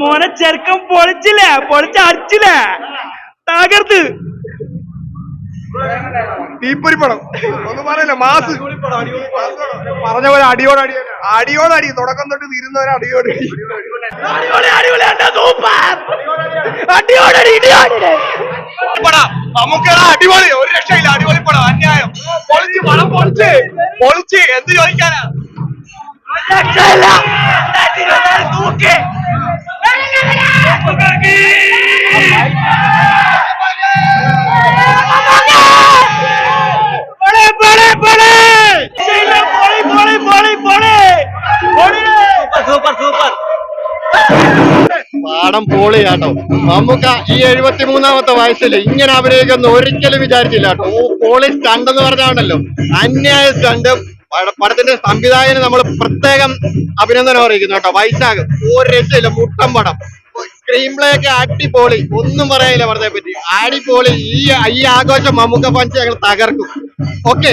മോനെ ചെറുക്കം പൊളിച്ചില്ലേ? പൊളിച്ച് അടിച്ചില്ലേ? തകർത്ത്. തീപ്പൊരി പടം. ഒന്നും പറയല്ല മാസ്. പറഞ്ഞ പോലെ അടിയോട് അടി അടിയോട് അടി. തുടക്കം തൊട്ട് തീരുന്നവരെ അടിയോട് അടി. അടിപൊളി. ഒരു രക്ഷയില്ല അടിപൊളി പടം. അന്യായം. പൊളിച്ച് പടം പൊളിച്ച്. പൊളിച്ച് എന്ത് ചോദിക്കാനാ? രക്ഷയില്ല തൂക്കി പൊളി, പൊളി, പൊളി. രക്ഷയില്ല, പൊളി, പൊളി, പൊളി, പൊളി. പൊളി. പാടം പൊളിയാട്ടോ. നമുക്ക് ഈ എഴുപത്തി മൂന്നാമത്തെ വയസ്സിൽ ഇങ്ങനെ അഭിനയിക്കുന്ന ഒരിക്കലും വിചാരിച്ചില്ല കേട്ടോ. പോളി സ്റ്റണ്ട് എന്ന് പറഞ്ഞാണല്ലോ. അന്യായ സ്റ്റണ്ട് പടത്തിന്റെ സംവിധായകന് നമ്മൾ പ്രത്യേകം അഭിനന്ദനം അറിയിക്കുന്നു കേട്ടോ. വൈശാഖ്. ഒരു രക്ഷയില്ല മുട്ടം പടം. സ്ക്രീൻ പ്ലേ ഒക്കെ അടിപൊളി. ഒന്നും പറയാനില്ല വെറുതെ പറ്റി. അടിപൊളി. ഈ ഈ ആഘോഷം മമ്മൂക്ക പഞ്ച് ഞങ്ങൾ തകർക്കും. ഓക്കെ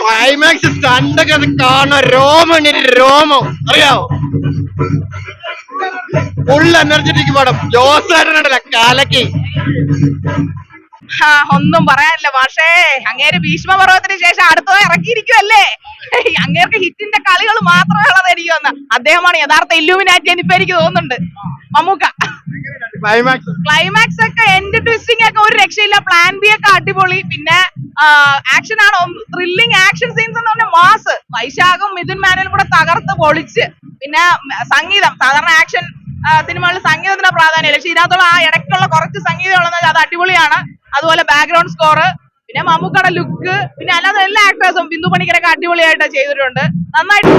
ക്ലൈമാക്സ് സ്റ്റണ്ടൊക്കെ അത് കാണാൻ രോമം രോമം. അറിയാവോ? ഫുൾ എനർജറ്റിക് പടം. ജോസ് കാലക്കി. ഒന്നും പറയാനില്ല പക്ഷേ അങ്ങേര് ഭീഷ്മ പർവത്തിന് ശേഷം അടുത്തത് ഇറക്കിയിരിക്കുമല്ലേ അങ്ങേർക്ക് ഹിറ്റിന്റെ കളികൾ മാത്രമേ ഉള്ളത് എനിക്ക് വന്ന അദ്ദേഹമാണ് യഥാർത്ഥ ഇല്ലുമിനാറ്റി ഇപ്പൊ എനിക്ക് തോന്നുന്നുണ്ട്. മമ്മൂക്ക. ക്ലൈമാക്സ് ക്ലൈമാക്സ് ഒക്കെ എൻഡ് ട്വിസ്റ്റിംഗ് ഒക്കെ ഒരു രക്ഷയില്ല. പ്ലാൻ ബി ഒക്കെ അടിപൊളി. പിന്നെ ആക്ഷൻ ആണ്. ത്രില്ലിംഗ് ആക്ഷൻ സീൻസ് എന്ന് പറഞ്ഞ മാസ്. വൈശാഖും മിഥുൻ മാനുവലും കൂടെ തകർത്ത് പൊളിച്ച്. പിന്നെ സംഗീതം. സാധാരണ ആക്ഷൻ സിനിമകളിൽ സംഗീതത്തിന് പ്രാധാന്യമില്ല. പക്ഷെ ഇതിനകത്തുള്ള ആ ഇടയ്ക്കുള്ള കുറച്ച് സംഗീതം ഉള്ളത് അത് അടിപൊളിയാണ്. അതുപോലെ ബാക്ക്ഗ്രൗണ്ട് സ്കോർ പിന്നെ മമ്മൂക്കയുടെ ലുക്ക് പിന്നെ അല്ലാതെ എല്ലാ ആക്ടേഴ്സും ബിന്ദു പണിക്കരൊക്കെ അടിപൊളിയായിട്ട് ചെയ്തിട്ടുണ്ട്. നന്നായിട്ട്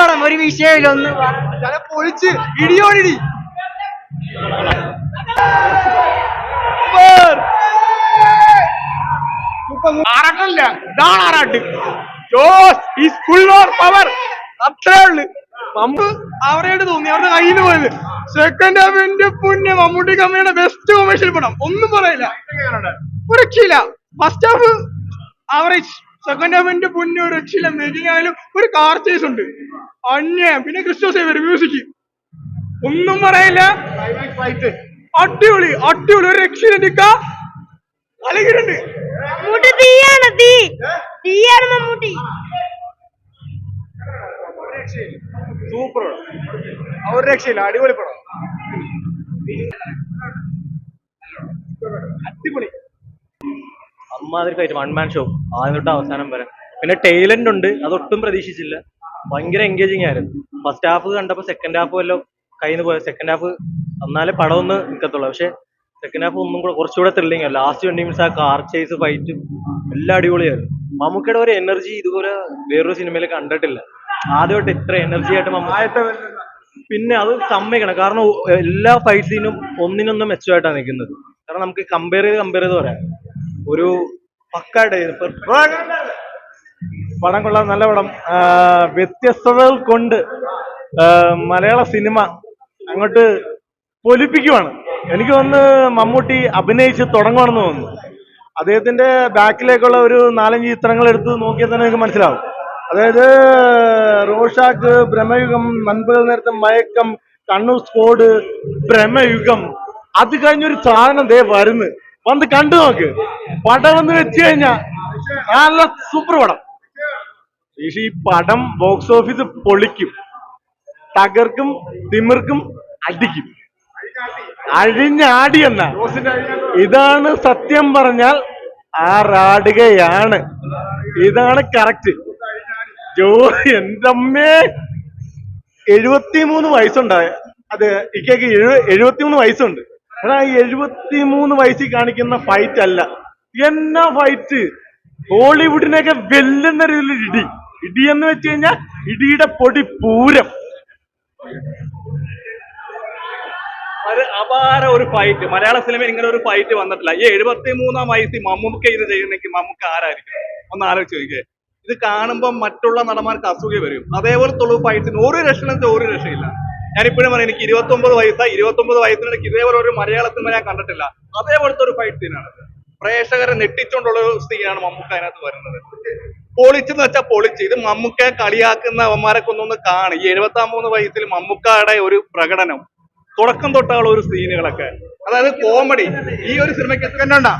പടം ഒരു വിഷയമില്ല ഒന്ന് ഞാൻ പൊളിച്ച് ഇടിയോടിടി. ആറാട്ടല്ല ഇതാണ് Aarattu. Jose is full or power അത്രേ ഉള്ളു. മമ്മു അവരായിട്ട് തോന്നി. അവരുടെ കയ്യിൽ പോയത്. സെക്കൻഡ് ഹാഫ് എന്റെ പുണ്യ മമ്മൂട്ടി കമ്പനിയുടെ ബെസ്റ്റ് കൊമേഴ്ഷ്യൽ പടം. ഒന്നും പറയില്ല. ഒരു രക്ഷയില്ല. ഫസ്റ്റ് ഹാഫ് ആവറേജ് സെക്കൻഡ് പുണ്യ ഒരു രക്ഷയില്ല. മേക്കിംഗ് ആയാലും ഒരു കാർ ചേസ് ഉണ്ട്. അന്യായം. പിന്നെ ക്രിസ്റ്റോ സേവർ മ്യൂസിക് ഒന്നും പറയില്ല. അടിപൊളി അടിപൊളി. ഒരു തീയാണ് തീ തീയാണ് മമ്മൂട്ടി സൂപ്പർ ഒരു രക്ഷയില്ല. അടിപൊളി പടം. അടിപൊളി. അമ്മാതിരി വൺ മാൻ ഷോ ആദ്യം തൊട്ട് അവസാനം വരെ. പിന്നെ ടൈലന്റ് ഉണ്ട് അതൊട്ടും പ്രതീക്ഷിച്ചില്ല. ഭയങ്കര എൻഗേജിങ് ആയിരുന്നു. ഫസ്റ്റ് ഹാഫ് കണ്ടപ്പോൾ സെക്കൻഡ് ഹാഫ് വല്ലതും കയ്യിൽ നിന്ന് പോയ സെക്കൻഡ് ഹാഫ് എന്നാലേ പടം ഒന്ന് നിൽക്കത്തുള്ളൂ പക്ഷെ സെക്കൻഡ് ഹാഫ് ഒന്നും കൂടെ കുറച്ചുകൂടെ ത്രില്ലിങ് ലാസ്റ്റ് ട്വന്റി മിനിറ്റ്സ് ആ കാർ ചേസ് ഫൈറ്റും എല്ലാം അടിപൊളിയായിരുന്നു. മമ്മൂക്കയുടെ ഒരു എനർജി ഇതുപോലെ വേറൊരു സിനിമയിൽ കണ്ടിട്ടില്ല. ആദ്യമായിട്ട് ഇത്ര എനർജി ആയിട്ട് മമ്മൂക്ക പിന്നെ അത് സമ്മതിക്കണം. കാരണം എല്ലാ ഫൈറ്റ് സീനും ഒന്നിനൊന്നും മെച്ചമായിട്ടാണ് നിൽക്കുന്നത്. കാരണം നമുക്ക് കമ്പയർ ചെയ്ത് കമ്പയർ ചെയ്ത് പറയാം. ഒരു പടം കൊള്ളാം നല്ല പടം. വ്യത്യസ്തതകൾ കൊണ്ട് മലയാള സിനിമ അങ്ങോട്ട് പൊലിപ്പിക്കുവാണ്. എനിക്ക് തോന്നുന്നു മമ്മൂട്ടി അഭിനയിച്ച് തുടങ്ങുവാണെന്ന് തോന്നുന്നു. അദ്ദേഹത്തിന്റെ ബാക്കിലേക്കുള്ള ഒരു നാലഞ്ച് ചിത്രങ്ങൾ എടുത്ത് നോക്കിയാൽ തന്നെ നിങ്ങൾക്ക് മനസ്സിലാവും. അതായത് റോഷാക്ക് ഭ്രമയുഗം നൻപകൽ നേരത്തെ മയക്കം കണ്ണൂർ സ്കോഡ് ഭ്രമയുഗം അത് കഴിഞ്ഞൊരു സാധനം ദേ വരുന്നു. വന്ന് കണ്ടു നോക്ക്. പടം എന്ന് വെച്ച് കഴിഞ്ഞാ നല്ല സൂപ്പർ പടം. ഈ പടം ബോക്സ് ഓഫീസ് പൊളിക്കും. തകർക്കും തിമിർക്കും അടിക്കും. അഴിഞ്ഞാടി എന്ന. ഇതാണ് സത്യം പറഞ്ഞാൽ ആറാടുകയാണ് ഇതാണ് കറക്റ്റ് ജോ എന്റെ അമ്മേ എഴുപത്തിമൂന്ന് വയസ്സുണ്ടായ അതെ ഇക്കയ്ക്ക് എഴുപത്തിമൂന്ന് വയസ്സുണ്ട്. എടാ ഈ എഴുപത്തിമൂന്ന് വയസ്സിൽ കാണിക്കുന്ന ഫൈറ്റ് അല്ല. എന്നാ ഫൈറ്റ് ഹോളിവുഡിനെയൊക്കെ വെല്ലുന്ന രീതിയിൽ ഇടി. ഇടി എന്ന് വെച്ച് കഴിഞ്ഞാൽ ഇടിയുടെ പൊടി പൂരം. അത് അപാര ഒരു ഫൈറ്റ് മലയാള സിനിമയിൽ ഇങ്ങനെ ഒരു ഫൈറ്റ് വന്നിട്ടില്ല. ഈ എഴുപത്തി മൂന്നാം വയസ്സിൽ മമ്മൂക്ക ഇത് ചെയ്യുന്നെങ്കിൽ മമ്മൂക്ക ആരായിരിക്കും? ഒന്ന് ആലോചിച്ച് നോക്കിയേ. ഇത് കാണുമ്പോൾ മറ്റുള്ള നടന്മാർക്ക് അസൂയ വരും. അതേപോലെ ഉള്ള ഫൈറ്റിന് ഒരു രക്ഷയില്ല ഒരു രക്ഷയില്ല. ഞാനിപ്പോഴും പറയാം എനിക്ക് ഇരുപത്തി ഒമ്പത് വയസ്സായി ഇരുപത്തി ഒമ്പത് വയസ്സിനിടയ്ക്ക് ഇതേപോലെ ഒരു മലയാള സിനിമ ഞാൻ കണ്ടിട്ടില്ല. അതേപോലത്തെ ഒരു ഫൈറ്റ് സീനാണ് പ്രേക്ഷകരെ നെട്ടിച്ചുകൊണ്ടുള്ള ഒരു സീനാണ് മമ്മൂക്ക അതിനകത്ത് വരുന്നത്. പൊളിച്ചെന്ന് വെച്ചാൽ പൊളിച്ച്. ഇത് മമ്മൂക്ക കളിയാക്കുന്ന അവന്മാരൊക്കെ ഒന്നൊന്ന് കാണും. ഈ എഴുപത്തി മൂന്ന് വയസ്സിൽ മമ്മൂക്കയുടെ ഒരു പ്രകടനം തുടക്കം തൊട്ടുള്ള ഒരു സീനുകളൊക്കെ അതായത് കോമഡി ഈ ഒരു സിനിമയ്ക്ക് സെക്കൻഡ്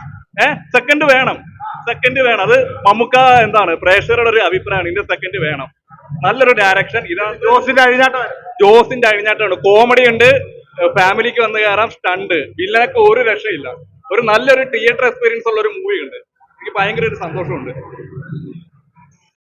ഏഹ് സെക്കൻഡ് വേണം. സെക്കൻഡ് വേണം. അത് മമ്മൂക്ക എന്താണ് പ്രേക്ഷകരുടെ ഒരു അഭിപ്രായമാണ്. ഇതിന്റെ സെക്കൻഡ് വേണം. നല്ലൊരു ഡയറക്ഷൻ ഇതാണ് ജോസിന്റെ അഴിഞ്ഞാട്ടം ജോസിന്റെ അഴിഞ്ഞാട്ടാണ് കോമഡി ഉണ്ട് ഫാമിലിക്ക് വന്ന് കയറാം സ്റ്റണ്ട് വില്ലനൊക്കെ ഒരു രക്ഷയില്ല. ഒരു നല്ലൊരു തിയേറ്റർ എക്സ്പീരിയൻസ് ഉള്ള ഒരു മൂവി ഉണ്ട്. എനിക്ക് ഭയങ്കര ഒരു സന്തോഷമുണ്ട്.